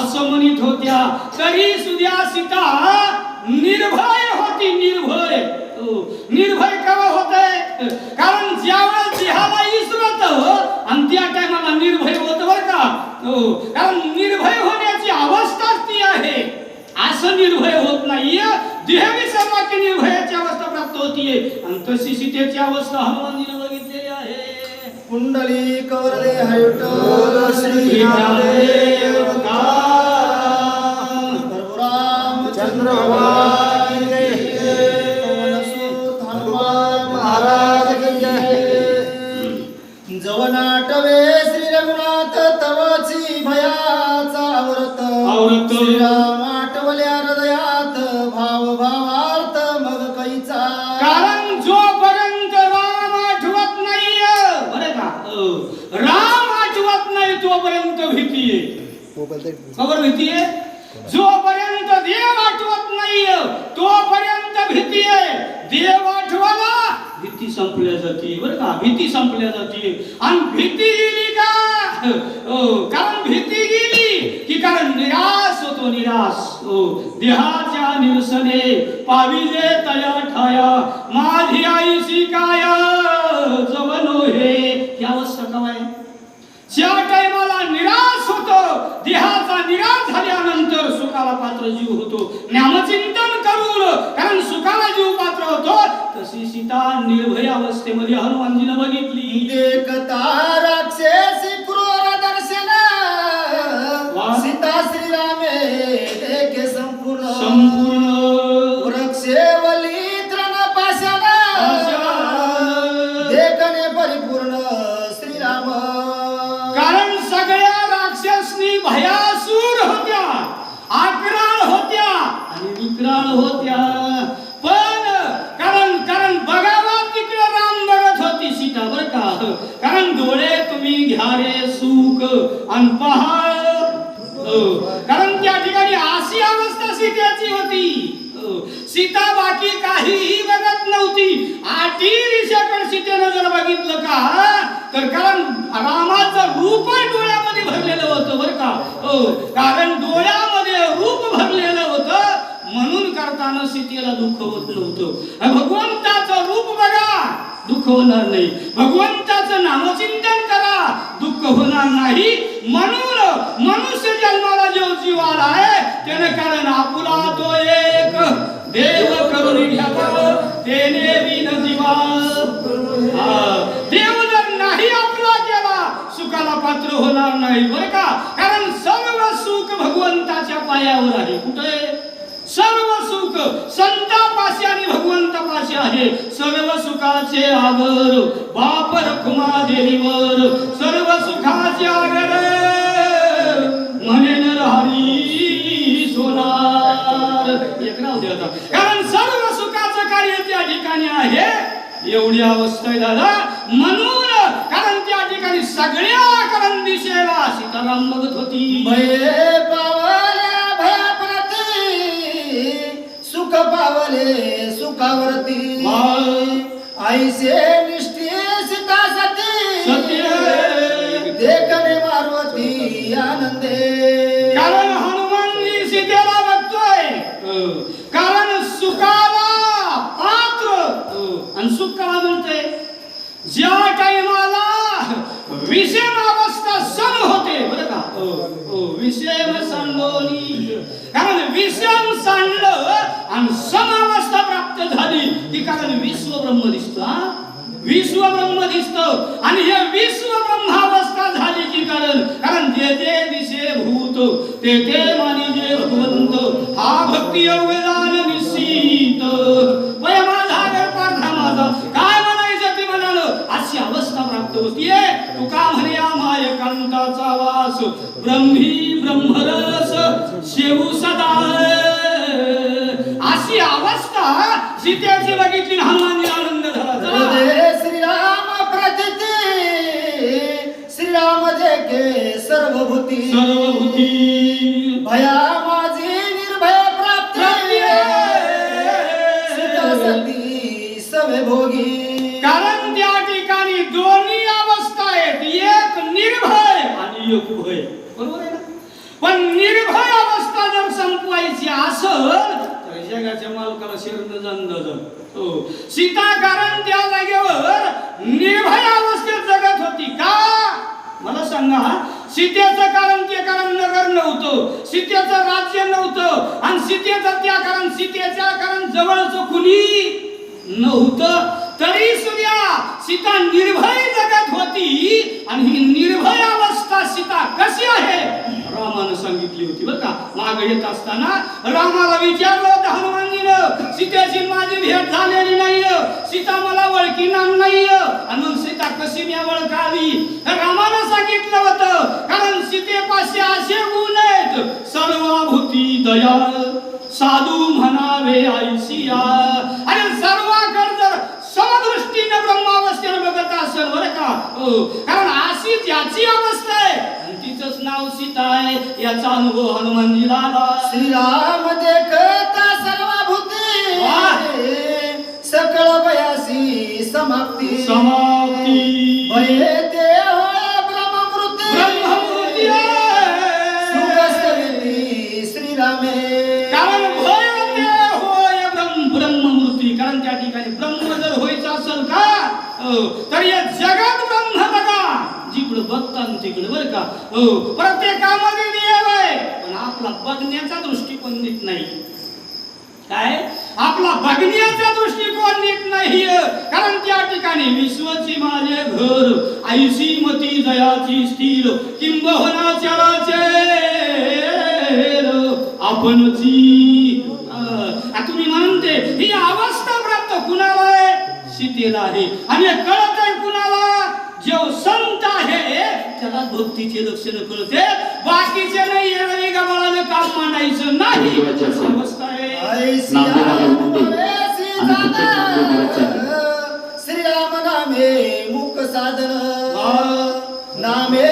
असं म्हणत होत्या तरी सुद्धा सीता निर्भय होती निर्भय. निर्भय कवा होते? कारण ज्यावेळेस जिहाला इसरत आणि त्या टायमाला निर्भय होत बर का? कारण निर्भय होण्याची अवस्थाच ती आहे. असं निर्भय होत नाहीये. देहवी सर्वांची निर्भयाची अवस्था प्राप्त होतीये. आणि तशी सीतेची अवस्था हनुमानजीने बघितलेली आहे. कुंडली कवरले हयुट श्री आठवे श्री रघुनाथ तवची भयाचा व्रत आवरत. श्रीराम आठवल्या हृदयात भाव भावार्थ मग कैचा. कारण जोपर्यंत राम आठवत नाहीये बरं का हो. राम आठवत नाही तोपर्यंत भीती आहे खबर भीती आहे जोपर्यंत देव आठवत नाहीये तोपर्यंत भीती आहे देव आठवाला भीती संपल्या जाते बरं का? भीती संपल्या जाते. आणि भीती गेली का? हो, कारण भीती गेली की कारण निराश होतो निराश. हो देहाच्या निरसने पाविजे तया ठाया माझी आई शिकाया जवनो हे. ही अवस्था कवाय ज्या टायमाला निराश होतो देहाचा निराश झाल्यानंतर सुखाला पात्र जीव होतो. नामचिंतन करून कारण सुखाला जीव पात्र होतो तशी सीता निर्भय अवस्थेमध्ये हनुमानजीनं बघितली. देखता राक्षसी सीता बाकी काहीही बघत नव्हती. आठी दिशाकडे सीतेनं जर बघितलं का तर कारण रामाचं रूप डोळ्यामध्ये भरलेलं होतं बरं का. हो कारण डोळ्यामध्ये रूप भरलेलं होतं. म्हणून करताना सीतेला दुःख होत नव्हतं. भगवंताचं रूप बघा दुःख होणार नाही. भगवंताचं नामचिंतन करा दुःख होणार नाही. म्हणून मनुष्य जन्माला जो जीव आला आहे त्याने कारण आपुला तो एक तेने विन जीवा देव जर नाही आपला केला सुखाला पात्र होणार नाही बरं का? कारण सर्व सुख भगवंताच्या पायावर आहे. कुठे? सर्व सुख संतापाशी आणि भगवंतापाशी आहे. सर्व सुखाचे आगर बापर रखुमा देवीवर. सर्व सुखाचे आगर ठिकाणी आहे. एवढी अवस्था आहे दादा. म्हणून कारण त्या ठिकाणी सगळ्या कारण दिशेला सीताराम बघत होती. भये पावल्या भयाप्रती सुख पावले सुखावरती. ऐसे निष्ठी सीता सती. देखणे मारुती आनंदे कारण हनुमानजी सीतेला बघतोय कारण सुखाला पात्र आणि सुख कला म्हणतोय ज्या टाइमाला विषम अवस्था सम होते बरं का हो, हो, विषम सांडोनी कारण विषम सांडलं आणि समावस्था प्राप्त झाली की कारण विश्व ब्रह्म दिसतो विश्व ब्रह्म दिसत. आणि हे विश्व ब्रह्मावस्था झाली की कारण कारण जे जे दिशे भूत ते ते मानी जे भगवंत हा भक्ती योगदान निश्चित. वय माझा पार्था माझा काय म्हणायचं ते म्हणालं? अशी अवस्था प्राप्त होतीये. तुका म्हणे माय कांताचा वास ब्रह्मी ब्रह्मरस शेवू सदा अशी अवस्था सीतेची बघितली हनुमानजी आनंद झाला. श्रीराम प्रतिती श्रीराम देखे सर्वभूती. सर्वभूती. भया माझी निर्भय प्राप्ती. सीता सती सवे भोगी. कारण त्या ठिकाणी दोन्ही अवस्था आहेत. एक निर्भय आणि एक भय बरोबर आहे ना पण निर्भय असल तर जगाच्या मालकाला शिरण जाणलं हो. सीता कारण त्या जागेवर निर्भय अवस्थेत जगत होती. का? मला सांगा सीतेचं कारण ते कारण नगर नव्हतं. सीतेचं राज्य नव्हतं. आणि सीतेचं त्या कारण सीतेच्या कारण जवळचं कुणी नव्हतं. तरी सुद्धा सीता निर्भय जगत होती. आणि ही निर्भय अवस्था सीता कशी आहे? रामानं सांगितली होती बरं का? मागे येत असताना रामाला विचारलं होतं हनुमानजीनं सीतेची माझी भेट झालेली नाही सीता मला ओळखीणार नाही आणि सीता कशी मी ओळखावी? रामानं सांगितलं होतं कारण सीतेपाशी असे गुण आहेत सर्वभूती दयाळ साधू म्हणावे आयसिया आणि सर्वाकडे जर समदृष्टीने ब्रह्मावस्थेने बघत असेल बरं का? हो, कारण अशी त्याची अवस्था आहे नाव सीता आहे याचा अनुभव हनुमानजीला आला. श्रीराम देखता सर्वभूती. सकळ बयासी समाप्ती. समाप्ती. भये ते होय ब्रह्ममूर्ती. ब्रह्ममूर्ती. सुख आहे. स्थविती श्रीरामे कारण भय ते होय ब्रह्म ब्रह्ममूर्ती कारण त्या ठिकाणी ब्रह्म जर व्हायचं असेल का हो, तर या जगात ब्रह्म बघा जिकडं बघता बरं का? हो. प्रत्येकामध्ये नियम आहे पण आपला बघण्याचा दृष्टिकोन नीट नाही. काय? आपला बघण्याचा दृष्टिकोन नीट नाही. कारण त्या ठिकाणी विश्वची माझे घर आयुषी मती जयाची स्थिर किंबहुना चराचे आपणची. तुम्ही म्हणते ही अवस्था प्राप्त कुणाला आहे? सीतेला आहे. आणि कळत आहे कुणाला? जेव संत त्याला भक्तीचे लक्षण कळते बाकीचे नाही येणारी गबाळाने काम मांडायचं नाही अवस्था आहे. श्रीराम नामे मुख साधन. नामे